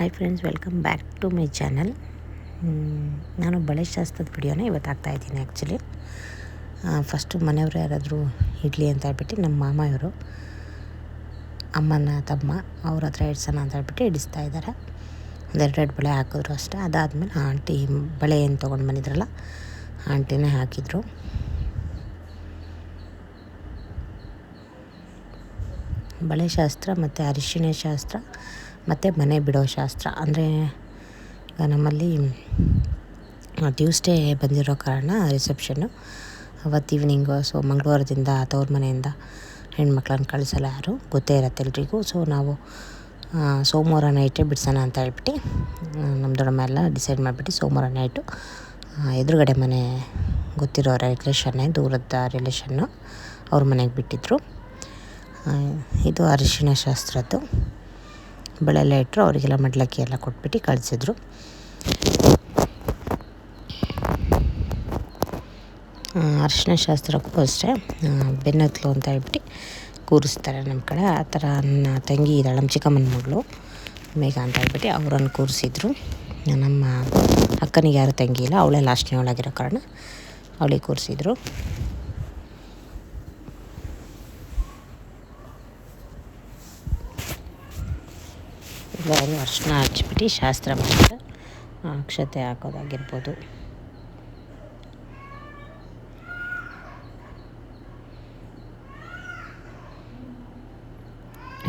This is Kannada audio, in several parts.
Hi friends welcome back to my channel ನಾನು ಬಳೆ ಶಾಸ್ತ್ರದ ವಿಡಿಯೋನ ಇವತ್ತು ಹಾಕ್ತಾಯಿದ್ದೀನಿ ಆ್ಯಕ್ಚುಲಿ ಫಸ್ಟು ಮನೆಯವರು ಯಾರಾದರೂ ಇಡ್ಲಿ ಅಂತ ಹೇಳ್ಬಿಟ್ಟು ನಮ್ಮ ಮಾಮ ಇವರು ಅಮ್ಮನ ತಮ್ಮ, ಅವ್ರ ಹತ್ರ ಇಡ್ಸೋಣ ಅಂತ ಹೇಳ್ಬಿಟ್ಟು ಇಡಿಸ್ತಾ ಇದ್ದಾರೆ. ಒಂದೆರಡೆರಡು ಬಳೆ ಹಾಕಿದ್ರು ಅಷ್ಟೇ. ಅದಾದಮೇಲೆ ಆಂಟಿ ಬಳೆ ಏನು ತೊಗೊಂಡು ಬಂದಿದ್ರಲ್ಲ, ಆಂಟಿನೇ ಹಾಕಿದರು. ಬಳೆ ಶಾಸ್ತ್ರ ಮತ್ತು ಅರಿಶಿಣ ಶಾಸ್ತ್ರ ಮತ್ತು ಮನೆ ಬಿಡೋ ಶಾಸ್ತ್ರ. ಅಂದರೆ, ಈಗ ನಮ್ಮಲ್ಲಿ ಟ್ಯೂಸ್ಡೇ ಬಂದಿರೋ ಕಾರಣ ರಿಸೆಪ್ಷನ್ನು ಅವತ್ತು ಈವ್ನಿಂಗು ಸೊ ಮಂಗಳವಾರದಿಂದ ತವ್ರ ಮನೆಯಿಂದ ಹೆಣ್ಮಕ್ಳನ್ನ ಕಳಿಸಲ್ಲ ಯಾರು. ಗೊತ್ತೇ ಇರತ್ತೆ ಎಲ್ರಿಗೂ. ಸೊ ನಾವು ಸೋಮವಾರ ನೈಟೇ ಬಿಡ್ಸೋಣ ಅಂತ ಹೇಳ್ಬಿಟ್ಟು ನಮ್ಮ ದೊಡ್ಡಮ್ಮ ಎಲ್ಲ ಡಿಸೈಡ್ ಮಾಡಿಬಿಟ್ಟು ಸೋಮವಾರ ನೈಟು ಎದುರುಗಡೆ ಮನೆ ಗೊತ್ತಿರೋ ರಿಲೇಷನ್ನೇ ದೂರದ ರಿಲೇಷನ್ನು ಅವ್ರ ಮನೆಗೆ ಬಿಟ್ಟಿದ್ದರು ಇದು ಅರಿಶಿಣ ಶಾಸ್ತ್ರದ್ದು. ಬಳೆ ಎಲ್ಲ ಇಟ್ಟರು, ಅವರಿಗೆಲ್ಲ ಮಡ್ಲಕ್ಕಿ ಎಲ್ಲ ಕೊಟ್ಬಿಟ್ಟು ಕಳಿಸಿದ್ರು. ಅರಿಶಿಣ ಶಾಸ್ತ್ರಕ್ಕೂ ಅಷ್ಟೇ. ಬೆನ್ನತ್ಲು ಅಂತ ಹೇಳ್ಬಿಟ್ಟು ಕೂರಿಸ್ತಾರೆ ನಮ್ಮ ಕಡೆ. ಆ ಥರ ನನ್ನ ತಂಗಿ, ಇದ್ದಾಳೆ ನಮ್ಮ ಚಿಕ್ಕಮ್ಮನ ಮಗಳು, ಮೇಘ ಅಂತ ಹೇಳ್ಬಿಟ್ಟು ಅವರನ್ನು ಕೂರಿಸಿದ್ರು. ನಮ್ಮ ಅಕ್ಕನಿಗೆ ಯಾರು ತಂಗಿ ಇಲ್ಲ, ಅವಳೇ ಲಾಸ್ಟ್ನೇ ಒಳಗಿರೋ ಕಾರಣ ಅವಳಿಗೆ ಕೂರಿಸಿದ್ರು. ಎಲ್ಲರೂ ಅರ್ಶಿನ ಹಚ್ಬಿಟ್ಟು ಶಾಸ್ತ್ರ ಮಾಡ್ತಾರೆ ಅಕ್ಷತೆ ಹಾಕೋದಾಗಿರ್ಬೋದು.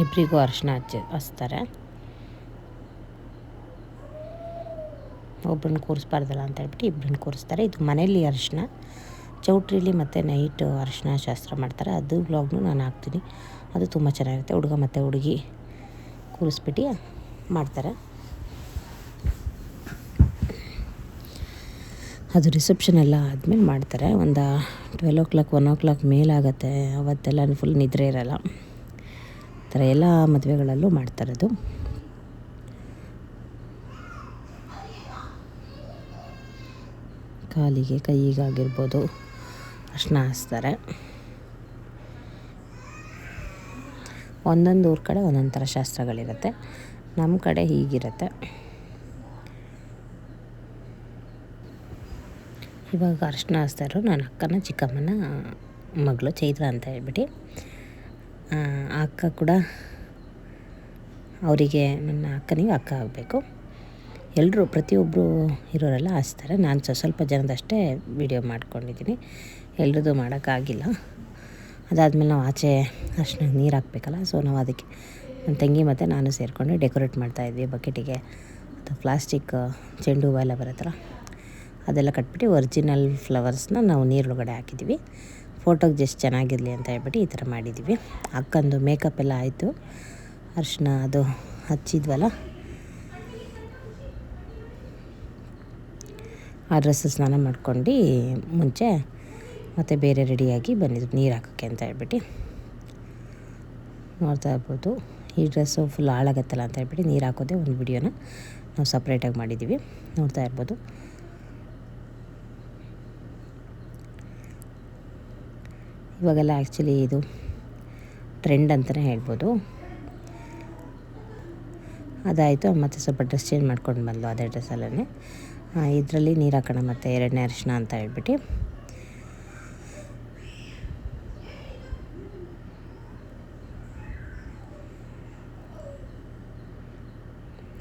ಇಬ್ಬರಿಗೂ ಅರ್ಶಿನ ಹಚ್ಚಿ, ಹಚ್ತಾರೆ. ಒಬ್ಬರನ್ನ ಕೂರಿಸ್ಬಾರ್ದಲ್ಲ ಅಂತ ಹೇಳ್ಬಿಟ್ಟು ಇಬ್ಬರನ್ನ ಕೂರಿಸ್ತಾರೆ. ಇದು ಮನೇಲಿ ಅರಿಶಿನ, ಚೌಟ್ರಿಲಿ ಮತ್ತು ನೈಟ್ ಅರಿಶಿನ ಶಾಸ್ತ್ರ ಮಾಡ್ತಾರೆ. ಅದು ವ್ಲಾಗ್ನು ನಾನು ಹಾಕ್ತೀನಿ. ಅದು ತುಂಬ ಚೆನ್ನಾಗಿರುತ್ತೆ. ಹುಡುಗ ಮತ್ತು ಹುಡುಗಿ. ಕೂರಿಸ್ಬಿಟ್ಟು ಮಾಡ್ತಾರೆ. ಅದು ರಿಸೆಪ್ಷನ್ ಎಲ್ಲ ಆದಮೇಲೆ ಮಾಡ್ತಾರೆ. ಒಂದು twelve o'clock one o'clock ಮೇಲಾಗತ್ತೆ. ಅವತ್ತೆಲ್ಲ ಫುಲ್ ನಿದ್ರೆ ಇರಲ್ಲ. ಆ ಥರ ಎಲ್ಲ ಮದುವೆಗಳಲ್ಲೂ ಮಾಡ್ತಾರೆ ಅದು. ಕಾಲಿಗೆ ಕೈಗಾಗಿರ್ಬೋದು. ಅರ್ಶಿನ ಹಚ್ತಾರೆ ಒಂದೊಂದು ಊರ ಕಡೆ ಒಂದೊಂದು ಥರ ಶಾಸ್ತ್ರಗಳಿರುತ್ತೆ. ನಮ್ಮ ಕಡೆ ಹೀಗಿರುತ್ತೆ. ಇವಾಗ ಅರ್ಶಿನ ಹಾಸ್ತಾರು ನನ್ನ ಅಕ್ಕನ ಚಿಕ್ಕಮ್ಮನ ಮಗಳು ಚೈತ್ರ ಅಂತ ಹೇಳ್ಬಿಟ್ಟು ಅಕ್ಕ ಕೂಡ ಅವರಿಗೆ ನನ್ನ ಅಕ್ಕನಿಗೆ ಅಕ್ಕ ಆಗಬೇಕು. ಎಲ್ಲರೂ ಪ್ರತಿಯೊಬ್ಬರು ಇರೋರೆಲ್ಲ ಹಾಸ್ತಾರೆ. ನಾನು ಸ್ವಲ್ಪ ಜನದಷ್ಟೇ ವಿಡಿಯೋ ಮಾಡ್ಕೊಂಡಿದ್ದೀನಿ. ಎಲ್ರದ್ದು ಮಾಡೋಕ್ಕಾಗಿಲ್ಲ. ಅದಾದಮೇಲೆ ನಾವು ಆಚೆ ಅರ್ಶಿನ ನೀರು ಹಾಕಬೇಕಲ್ಲ ಸೊ ನಾವು ಅದಕ್ಕೆ ನನ್ನ ತಂಗಿ ಮತ್ತು ನಾನು ಸೇರಿಕೊಂಡು ಡೆಕೋರೇಟ್ ಮಾಡ್ತಾಯಿದ್ವಿ ಬಕೆಟಿಗೆ. ಅದು ಪ್ಲಾಸ್ಟಿಕ್, ಚೆಂಡು ಹೂವು ಎಲ್ಲ ಬರುತ್ತಲ್ಲ, ಅದೆಲ್ಲ ಕಟ್ಬಿಟ್ಟು ಒರಿಜಿನಲ್ ಫ್ಲವರ್ಸ್ನ ನಾವು ನೀರೊಳಗಡೆ ಹಾಕಿದ್ವಿ. ಫೋಟೋಗೆ ಜಸ್ಟ್ ಚೆನ್ನಾಗಿರಲಿ ಅಂತ ಹೇಳ್ಬಿಟ್ಟು ಈ ಥರ ಮಾಡಿದ್ದೀವಿ ಅಕ್ಕಂದು ಮೇಕಪ್ ಎಲ್ಲ ಆಯಿತು. ಅರ್ಶಿನ ಅದು ಹಚ್ಚಿದ್ವಲ್ಲ, ಆ ಡ್ರೆಸ್ಸು ಸ್ನಾನ ಮಾಡ್ಕೊಂಡು ಮುಂಚೆ ಮತ್ತು ಬೇರೆ ರೆಡಿಯಾಗಿ ಬಂದಿದ್ದು ನೀರು ಹಾಕೋಕ್ಕೆ ಅಂತ ಹೇಳ್ಬಿಟ್ಟು. ನೋಡ್ತಾ ಇರ್ಬೋದು. ಈ ಡ್ರೆಸ್ಸು ಫುಲ್ ಹಾಳಾಗತ್ತಲ್ಲ ಅಂತ ಹೇಳ್ಬಿಟ್ಟು ನೀರು ಹಾಕೋದೇ ಒಂದು ವಿಡಿಯೋನ ನಾವು ಸಪ್ರೇಟಾಗಿ ಮಾಡಿದ್ದೀವಿ ನೋಡ್ತಾ ಇರ್ಬೋದು. ಇವಾಗೆಲ್ಲ ಆ್ಯಕ್ಚುಲಿ ಇದು ಟ್ರೆಂಡ್ ಅಂತಲೇ ಹೇಳ್ಬೋದು. ಅದಾಯಿತು, ಮತ್ತು ಸ್ವಲ್ಪ ಡ್ರೆಸ್ ಚೇಂಜ್ ಮಾಡ್ಕೊಂಡು ಬಂದು ಅದೇ ಡ್ರೆಸ್ಸಲ್ಲೇ ಇದರಲ್ಲಿ ನೀರು ಹಾಕೋಣ ಮತ್ತು ಎರಡನೇ ಅರಿಶಿನ ಅಂತ ಹೇಳ್ಬಿಟ್ಟು.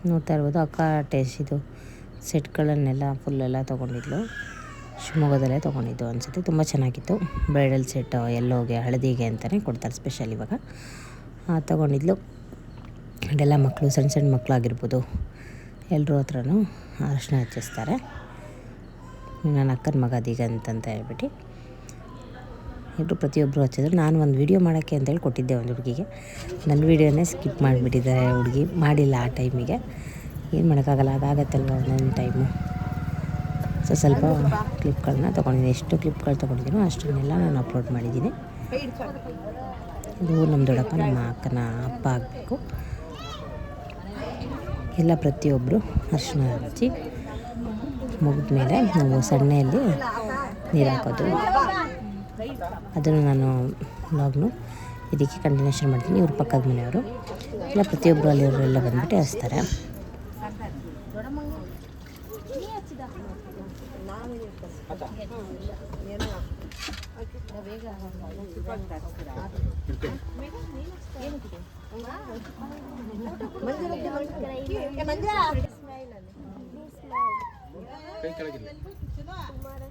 ನೋಡ್ತಾ ಇರ್ಬೋದು. ಅಕ್ಕ ಟೇಸ್ಟ್ ಇದು. ಸೆಟ್ಗಳನ್ನೆಲ್ಲ ಫುಲ್ಲೆಲ್ಲ ತೊಗೊಂಡಿದ್ಲು. ಶಿವಮೊಗ್ಗದಲ್ಲೇ ತೊಗೊಂಡಿದ್ದು ಅನಿಸುತ್ತೆ. ತುಂಬ ಚೆನ್ನಾಗಿತ್ತು. ಬ್ರೈಡಲ್ ಸೆಟ್ ಎಲ್ಲೋಗೆ ಹಳದಿಗೆ ಅಂತಲೇ ಕೊಡ್ತಾರೆ ಸ್ಪೆಷಲ್ ಇವಾಗ. ತೊಗೊಂಡಿದ್ಲು. ಅದೆಲ್ಲ ಮಕ್ಕಳು ಸಣ್ಣ ಸಣ್ಣ ಮಕ್ಕಳಾಗಿರ್ಬೋದು ಎಲ್ಲರೂ ಹತ್ರನೂ ಅರಶಿನ ಹಚ್ಚಿಸ್ತಾರೆ. ನನ್ನ ಅಕ್ಕನ ಮಗ ದಿಗಂತ್ ಅಂತ ಹೇಳ್ಬಿಟ್ಟು. ಎಲ್ಲರೂ ಪ್ರತಿಯೊಬ್ಬರು ಹಚ್ಚಿದ್ರು. ನಾನು ಒಂದು ವೀಡಿಯೋ ಮಾಡೋಕ್ಕೆ ಅಂತೇಳಿ ಕೊಟ್ಟಿದ್ದೆ ಒಂದು ಹುಡುಗಿಗೆ. ನನ್ನ ವೀಡಿಯೋನೇ ಸ್ಕಿಪ್ ಮಾಡಿಬಿಟ್ಟಿದ್ದಾರೆ ಹುಡುಗಿ. ಮಾಡಿಲ್ಲ ಆ ಟೈಮಿಗೆ ಏನು ಮಾಡೋಕ್ಕಾಗಲ್ಲ, ಅದಾಗತ್ತಲ್ವ ಒಂದೊಂದು ಟೈಮು ಸೊ ಸ್ವಲ್ಪ ಕ್ಲಿಪ್ಗಳನ್ನ ತೊಗೊಂಡಿದ್ದೀನಿ. ಎಷ್ಟು ಕ್ಲಿಪ್ಗಳು ತೊಗೊಂಡಿದ್ದೀನೋ ಅಷ್ಟನ್ನೆಲ್ಲ ನಾನು ಅಪ್ಲೋಡ್ ಮಾಡಿದ್ದೀನಿ. ಇದು ನಮ್ಮ ದೊಡ್ಡಪ್ಪ, ನಮ್ಮ ಅಕ್ಕನ ಅಪ್ಪ ಆಗಬೇಕು. ಎಲ್ಲ ಪ್ರತಿಯೊಬ್ಬರು ಅರ್ಶನ ಹಚ್ಚಿ ಮುಗಿದ ಮೇಲೆ ನಾವು ಸಣ್ಣೆಯಲ್ಲಿ ನೀರು ಹಾಕೋದು. ಅದನ್ನು ನಾನು ಲಾಗ್ನು ಇದಕ್ಕೆ ಕಂಟಿನ್ಯೂಷನ್ ಮಾಡ್ತೀನಿ. ಇವ್ರ ಪಕ್ಕದ ಮನೆಯವರು ಎಲ್ಲ ಪ್ರತಿಯೊಬ್ಬರು ಅಲ್ಲಿಯವರೆಲ್ಲ ಬಂದುಬಿಟ್ಟು ಹಚ್ತಾರೆ.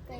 ಕೈ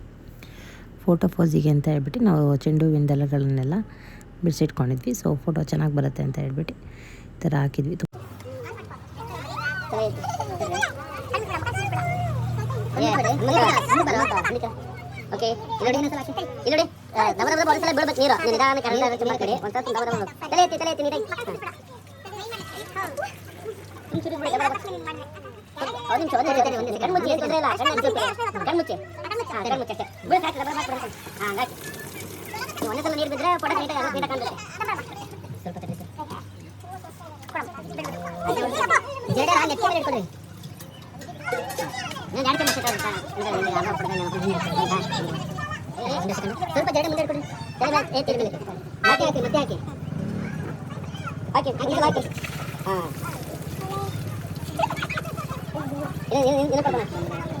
ಫೋಟೋ ಫೋಸಿಗೆ ಅಂತ ಹೇಳ್ಬಿಟ್ಟು ನಾವು ಚೆಂಡು ಹೂವಿನ ದಳಗಳನ್ನೆಲ್ಲ ಬಿಡಿಸಿಟ್ಕೊಂಡಿದ್ವಿ. ಸೊ ಫೋಟೋ ಚೆನ್ನಾಗಿ ಬರುತ್ತೆ ಅಂತ ಹೇಳ್ಬಿಟ್ಟು ಈ ಥರ ಹಾಕಿದ್ವಿ. ಒಂದು ನಿಮಿಷ, ಒಂದು ಹಾಂ ಕಣ್ಣು ಮುಚ್ಚಿ ಅಷ್ಟೇ ಬಿಡಿ ಸಾಕು ದಬ ದಬ ಹಾಂ ಹಾಕಿ ನೀವು ಒಂದೇ ಸಲ ನೀರು ಬಿದ್ದರೆ ಫೋಟೋ ನೀಟಾಗಿ ಅದು ನೀಟಾಗಿ ಕಾಣುತ್ತೆ ಸ್ವಲ್ಪ ತಡಿ ಜಡ ನೆಟ್ಟಿ ಮೇಲೆ ಇಟ್ಕೊಳ್ಳಿ ನಾನು ಎರಡು ನಿಮಿಷ ಸ್ವಲ್ಪ ಜಡ ಮುಂದೆ ಇಟ್ಕೊಳ್ಳಿ ತಲೆ ಮೇಲೆ ಏ ತಿರುಗಿ ಹಾಕಿ ಹಾಕಿ ಮತ್ತೆ ಹಾಕಿ ಹಾಕಿ ಹಾಕಿ ಇದು ಹಾಕಿ ಹಾಂ ಏನು ಏನು ಏನು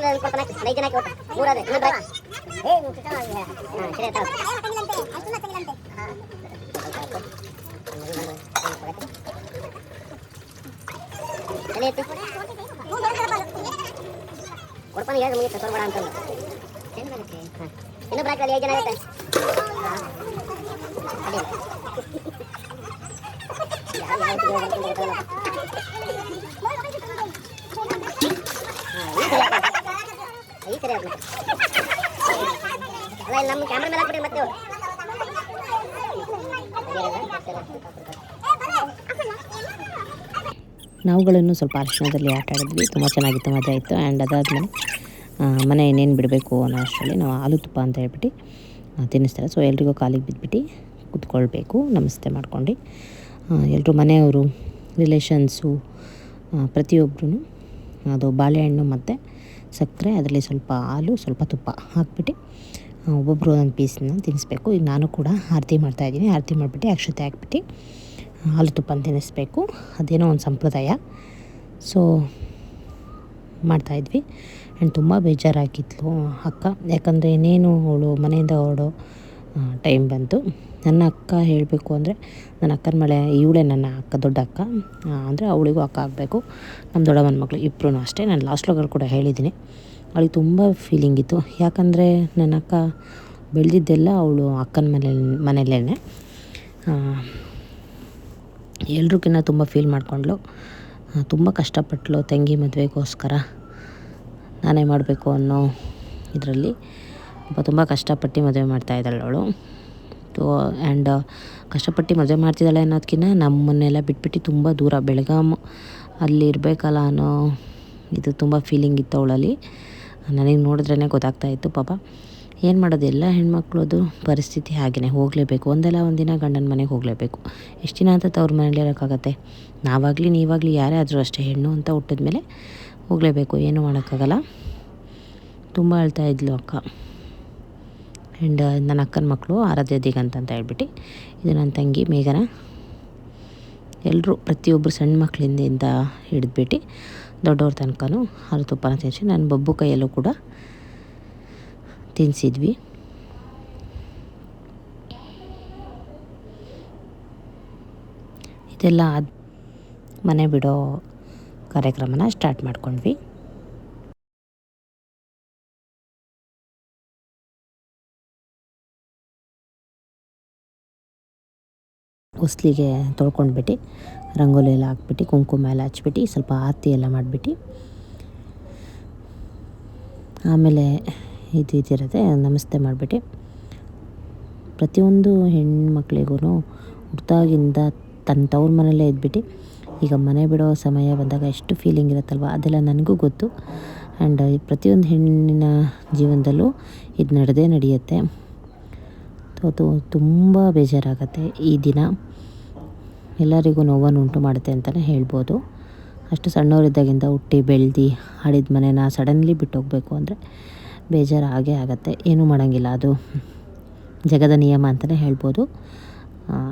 ಓಕೆ ಬೇರೆ ಒಬ್ಬರಿಂದ ಕೊಡ್ತಾನೆ ಹಾಕಿ ಐದು ಜನ ಹಾಕಿ ಒಟ್ಟು ಮೂರಾದೆ ಇನ್ನೊಬ್ಬ ಏ ಹಾಂ ಸರಿ ಆಯ್ತು ತಲೆ ಎತ್ತು ಕೊಡ್ತಾನೆ ಹೇಗೆ ಮುಗಿತು ತೊಗೊಬೇಡ ಅಂತಂದು ಹಾಂ ಇನ್ನೊಬ್ರು ಹಾಕಿ ಐದು ಜನ ಆಗುತ್ತೆ ಹಾಂ ಅಡ್ಡಿಲ್ಲ ಯಾರು ಯಾವ ಅವ್ರನ್ನ. ಅಲ್ಲ ನಮ್ಮ ಕ್ಯಾಮ್ರಾ ಮತ್ತೆ. ನಾವುಗಳನ್ನು ಸ್ವಲ್ಪ ಅರಿಶಿಣದಲ್ಲಿ ಆಟ ಆಡಿದ್ವಿ. ತುಂಬ ಚೆನ್ನಾಗಿತ್ತು ಮಜಾ ಇತ್ತು. ಆ್ಯಂಡ್ ಅದಾದಮೇಲೆ ಮನೆ ಇನ್ನೇನು ಬಿಡಬೇಕು ಅನ್ನೋ ಅಷ್ಟರಲ್ಲಿ ನಾವು ಹಾಲು ತುಪ್ಪ ಅಂತ ಹೇಳ್ಬಿಟ್ಟು ತಿನ್ನಿಸ್ತಾರೆ. ಸೊ ಎಲ್ರಿಗೂ ಕಾಲಿಗೆ ಬಿದ್ದುಬಿಟ್ಟು ಕುತ್ಕೊಳ್ಬೇಕು. ನಮಸ್ತೆ ಮಾಡ್ಕೊಂಡು. ಎಲ್ಲರೂ ಮನೆಯವರು ರಿಲೇಷನ್ಸು ಪ್ರತಿಯೊಬ್ಬರೂ ಅದು ಬಾಳೆಹಣ್ಣು ಮತ್ತು ಸಕ್ಕರೆ, ಅದರಲ್ಲಿ ಸ್ವಲ್ಪ ಹಾಲು, ಸ್ವಲ್ಪ ತುಪ್ಪ ಹಾಕ್ಬಿಟ್ಟು ಒಬ್ಬೊಬ್ಬರು ಒಂದೊಂದು ಪೀಸನ್ನ ತಿನ್ನಿಸ್ಬೇಕು. ಈಗ ನಾನು ಕೂಡ ಆರತಿ ಮಾಡ್ತಾಯಿದ್ದೀನಿ ಆರತಿ ಮಾಡಿಬಿಟ್ಟು ಅಕ್ಷತೆ ಹಾಕ್ಬಿಟ್ಟು, ಹಾಲು ತುಪ್ಪನ ತಿನ್ನಿಸ್ಬೇಕು. ಅದೇನೋ ಒಂದು ಸಂಪ್ರದಾಯ. ಸೊ ಮಾಡ್ತಾಯಿದ್ವಿ ಆ್ಯಂಡ್ ತುಂಬ ಬೇಜಾರಾಗಿತ್ತು ಅಕ್ಕ. ಯಾಕಂದರೆ ಇನ್ನೇನು ಅವಳು ಮನೆಯಿಂದ ಹೊರಡೋ ಟೈಮ್ ಬಂತು. ನನ್ನ ಅಕ್ಕ ಹೇಳಬೇಕು ಅಂದರೆ, ನನ್ನ ಅಕ್ಕನ ಮಳೆ, ಇವಳೇ ನನ್ನ ಅಕ್ಕ, ದೊಡ್ಡ ಅಕ್ಕ. ಅಂದರೆ ಅವಳಿಗೂ ಅಕ್ಕ ಆಗಬೇಕು. ನಮ್ಮ ದೊಡ್ಡಮ್ಮನ ಮಗಳು ಇಬ್ಬರೂ ಅಷ್ಟೇ. ನಾನು ಲಾಸ್ಟ್ ವ್ಲಾಗಲ್ಲಿ ಕೂಡ ಹೇಳಿದ್ದೀನಿ. ಅವಳಿಗೆ ತುಂಬ ಫೀಲಿಂಗ್ ಇತ್ತು. ಯಾಕಂದರೆ ನನ್ನ ಅಕ್ಕ ಬೆಳೆದಿದ್ದೆಲ್ಲ ಅವಳು ಅಕ್ಕನ ಮನೆ ಮನೆಯಲ್ಲೇ ಎಲ್ರಿಗಿನ್ನ ತುಂಬ ಫೀಲ್ ಮಾಡಿಕೊಂಡ್ಳು. ತುಂಬ ಕಷ್ಟಪಟ್ಟಳು ತಂಗಿ ಮದುವೆಗೋಸ್ಕರ ನಾನೇ ಮಾಡಬೇಕು ಅನ್ನೋ ಇದರಲ್ಲಿ. ತುಂಬ ಕಷ್ಟಪಟ್ಟು ಮದುವೆ ಮಾಡ್ತಾಯಿದ್ದಾಳೆ ಅವಳು. ಸೊ ಆ್ಯಂಡ್ ಕಷ್ಟಪಟ್ಟು ಮದುವೆ ಮಾಡ್ತಿದ್ದಾಳೆ ಅನ್ನೋದಕ್ಕಿಂತ ನಮ್ಮನ್ನೆಲ್ಲ ಬಿಟ್ಬಿಟ್ಟು ತುಂಬ ದೂರ. ಬೆಳಗಾಂ ಅಲ್ಲಿ ಇರಬೇಕಲ್ಲ ಅನ್ನೋ ಇದು ತುಂಬ ಫೀಲಿಂಗ್ ಇತ್ತು ಅವಳಲ್ಲಿ. ನನಗೆ ನೋಡಿದ್ರೇ ಗೊತ್ತಾಗ್ತಾ ಇತ್ತು ಪಾಪ. ಏನು ಮಾಡೋದು? ಎಲ್ಲ ಹೆಣ್ಮಕ್ಳದು ಪರಿಸ್ಥಿತಿ ಹಾಗೆಯೇ ಹೋಗಲೇಬೇಕು. ಒಂದಲ್ಲ ಒಂದಿನ ಗಂಡನ ಮನೆಗೆ ಹೋಗಲೇಬೇಕು. ಎಷ್ಟು ದಿನ ಅಂತ ತವ್ರ ಮನೇಲಿ ಇರೋಕ್ಕಾಗತ್ತೆ? ನಾವಾಗಲಿ, ನೀವಾಗಲಿ ಯಾರೇ ಆದರೂ ಅಷ್ಟೇ ಹೆಣ್ಣು ಅಂತ ಹುಟ್ಟಿದ್ಮೇಲೆ ಹೋಗಲೇಬೇಕು. ಏನು ಮಾಡೋಕ್ಕಾಗಲ್ಲ. ತುಂಬ ಅಳ್ತಾ ಇದ್ಲು ಅಕ್ಕ. ಆ್ಯಂಡ್ ನನ್ನ ಅಕ್ಕನ ಮಕ್ಕಳು ಆರಾಧ್ಯ ದಿಗಂತ ಅಂತ ಹೇಳ್ಬಿಟ್ಟು ಇದು ನನ್ನ ತಂಗಿ ಮೇಘನ ಎಲ್ಲರೂ ಪ್ರತಿಯೊಬ್ಬರು ಸಣ್ಣ ಮಕ್ಕಳಿಂದ ಹಿಡಿದ್ಬಿಟ್ಟು ದೊಡ್ಡವ್ರ ತನಕನೂ ಹಾಲು ತುಪ್ಪನ ತಿನ್ನಿಸಿ ನಾನು ಬಬ್ಬು ಕೈಯಲ್ಲೂ ಕೂಡ ತಿನ್ನಿಸಿದ್ವಿ ಇದೆಲ್ಲ ಮನೆ ಬಿಡೋ ಕಾರ್ಯಕ್ರಮನ ಸ್ಟಾರ್ಟ್ ಮಾಡ್ಕೊಂಡ್ವಿ. ಹೊಸ್ಲಿಗೆ ತೊಳ್ಕೊಂಡ್ಬಿಟ್ಟು ರಂಗೋಲಿ ಎಲ್ಲ ಹಾಕ್ಬಿಟ್ಟು, ಕುಂಕುಮ ಎಲ್ಲ ಹಚ್ಬಿಟ್ಟು, ಸ್ವಲ್ಪ ಆರತಿ ಎಲ್ಲ ಮಾಡಿಬಿಟ್ಟು, ಆಮೇಲೆ ಇದು ಇದಿರುತ್ತೆ, ನಮಸ್ತೆ ಮಾಡಿಬಿಟ್ಟು, ಪ್ರತಿಯೊಂದು ಹೆಣ್ಮಕ್ಳಿಗೂ ಹುಟ್ಟಾಗಿಂದ ತನ್ನ ತವ್ರ ಮನೆಯಲ್ಲೇ ಇದ್ಬಿಟ್ಟು, ಈಗ ಮನೆ ಬಿಡೋ ಸಮಯ ಬಂದಾಗ ಎಷ್ಟು ಫೀಲಿಂಗ್ ಇರುತ್ತಲ್ವ, ಅದೆಲ್ಲ ನನಗೂ ಗೊತ್ತು. ಆ್ಯಂಡ್ ಪ್ರತಿಯೊಂದು ಹೆಣ್ಣಿನ ಜೀವನದಲ್ಲೂ ಇದು ನಡೆದೇ ನಡೆಯುತ್ತೆ. ಅದು ತುಂಬ ಬೇಜಾರಾಗತ್ತೆ ಈ ದಿನ. ಎಲ್ಲರಿಗೂ ನೋವನ್ನು ಉಂಟು ಮಾಡುತ್ತೆ ಅಂತಲೇ ಹೇಳ್ಬೋದು. ಅಷ್ಟು ಸಣ್ಣವರಿದ್ದಾಗಿಂದ ಹುಟ್ಟಿ, ಬೆಳೆದು, ಆಡಿದ ಮನೇನ ಸಡನ್ಲಿ ಬಿಟ್ಟು ಹೋಗಬೇಕು ಅಂದರೆ ಬೇಜಾರು ಆಗೇ ಆಗುತ್ತೆ. ಏನೂ ಮಾಡೋಂಗಿಲ್ಲ, ಅದು ಜಗದ ನಿಯಮ ಅಂತಲೇ ಹೇಳ್ಬೋದು.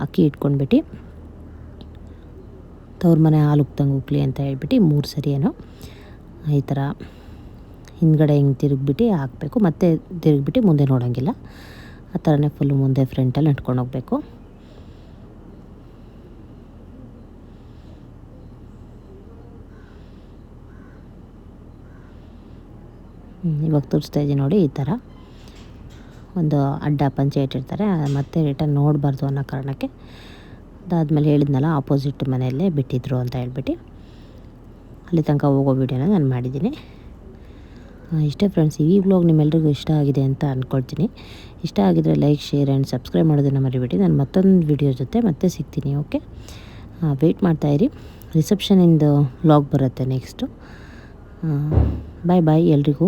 ಅಕ್ಕಿ ಇಟ್ಕೊಂಡ್ಬಿಟ್ಟು ತವ್ರ ಮನೆ ಹಾಲು ಉಕ್ತಂಗೆ ಉಕ್ಲಿ ಅಂತ ಹೇಳ್ಬಿಟ್ಟು ಮೂರು ಸರಿ ಏನೋ ಈ ಥರ ಹಿಂದ್ಗಡೆ ಹಿಂಗೆ ತಿರುಗ್ಬಿಟ್ಟು ಹಾಕಬೇಕು. ಮತ್ತೆ ತಿರುಗ್ಬಿಟ್ಟು ಮುಂದೆ ನೋಡೋಂಗಿಲ್ಲ. ಆ ಥರನೇ ಫುಲ್ಲು ಮುಂದೆ ಫ್ರಂಟಲ್ಲಿ ನಟ್ಕೊಂಡು ಹೋಗಬೇಕು. ಇವಾಗ ತೋರಿಸ್ತಾ ಇದ್ದೀನಿ ನೋಡಿ ಈ ಥರ. ಒಂದು ಅಡ್ಡ ಪಂಚೆ ಇಟ್ಟಿರ್ತಾರೆ ಮತ್ತೆ ರಿಟರ್ನ್ ನೋಡಬಾರ್ದು ಅನ್ನೋ ಕಾರಣಕ್ಕೆ ಅದಾದಮೇಲೆ ಹೇಳಿದ್ನಲ್ಲ ಆಪೋಸಿಟ್ ಮನೆಯಲ್ಲೇ ಬಿಟ್ಟಿದ್ರು ಅಂತ ಹೇಳ್ಬಿಟ್ಟು. ಅಲ್ಲಿ ತನಕ ಹೋಗೋ ವೀಡಿಯೋನ ನಾನು ಮಾಡಿದ್ದೀನಿ. ಇಷ್ಟೇ ಫ್ರೆಂಡ್ಸ್ ಈ ವ್ಲಾಗ್ ನಿಮ್ಮೆಲ್ರಿಗೂ ಇಷ್ಟ ಆಗಿದೆ ಅಂತ ಅಂದ್ಕೊಳ್ತೀನಿ ಇಷ್ಟ ಆಗಿದ್ರೆ ಲೈಕ್ ಶೇರ್ ಆ್ಯಂಡ್ ಸಬ್ಸ್ಕ್ರೈಬ್ ಮಾಡೋದನ್ನು ಮರಿಬೇಡಿ. ನಾನು ಮತ್ತೊಂದು ವಿಡಿಯೋ ಜೊತೆ ಮತ್ತೆ ಸಿಗ್ತೀನಿ ಓಕೆ ವೆಯ್ಟ್ ಮಾಡ್ತಾಯಿರಿ ರಿಸೆಪ್ಷನಿಂದು ವ್ಲಾಗ್ ಬರುತ್ತೆ ನೆಕ್ಸ್ಟು ಬಾಯ್ ಬಾಯ್ ಎಲ್ರಿಗೂ.